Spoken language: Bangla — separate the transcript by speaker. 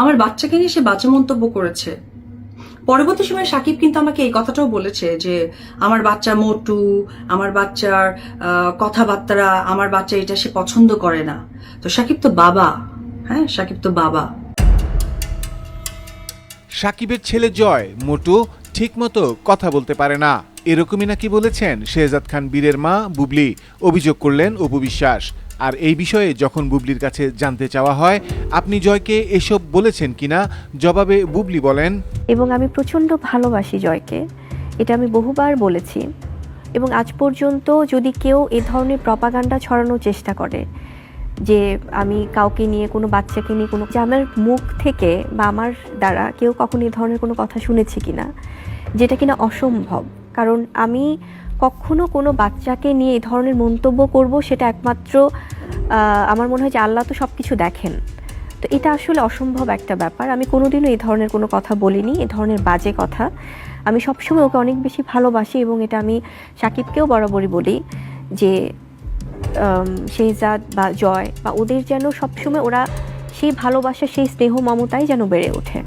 Speaker 1: আমার বাচ্চাকে নিয়ে সে বাজে মন্তব্য করেছে। পরবর্তী সময় সাকিব কিন্তু আমাকে এই কথাটাও বলেছে যে, আমার বাচ্চা মোটু, আমার বাচ্চার কথাবার্তা, আমার বাচ্চা এটা সে পছন্দ করে না। তো সাকিব তো বাবা হ্যাঁ? সাকিব তো বাবা।
Speaker 2: সাকিবের ছেলে জয়, মোটু ঠিকমতো কথা বলতে পারে না। এরকমই নাকি বলেছেন শেহজাদ খান বীরের মা, বুবলি। অভিযোগ করলেন অপু বিশ্বাস। আর এই বিষয়ে যখন বুবলির কাছে জানতে চাওয়া হয়, আপনি জয়কে এসব বলেছেন কিনা? জবাবে বুবলি বলেন,
Speaker 3: এবং আমি প্রচণ্ড ভালোবাসি জয়কে, এটা আমি বহুবার বলেছি। এবং আজ পর্যন্ত যদি কেউ এ ধরনের প্রপাগান্ডা ছড়ানোর চেষ্টা করে, যে আমি কাউকে নিয়ে, কোনো বাচ্চাকে নিয়ে, কোনো যে আমার মুখ থেকে বা আমার দ্বারা কেউ কখনো এ ধরনের কোনো কথা শুনেছে কিনা, যেটা কিনা অসম্ভব। কারণ আমি কখনো কোনো বাচ্চাকে নিয়ে এই ধরনের মন্তব্য করব সেটা একমাত্র আমার মনে হয় যে আল্লাহ তো সব কিছু দেখেন। তো এটা আসলে অসম্ভব একটা ব্যাপার। আমি কোনোদিনও এই ধরনের কোনো কথা বলিনি, এ ধরনের বাজে কথা। আমি সবসময় ওকে অনেক বেশি ভালোবাসি এবং এটা আমি সাকিবকেও বরাবরই বলি যে শেহজাদ বা জয় বা ওদের যেন সবসময় ওরা সেই ভালোবাসা, সেই স্নেহ মমতাই যেন বেড়ে ওঠে।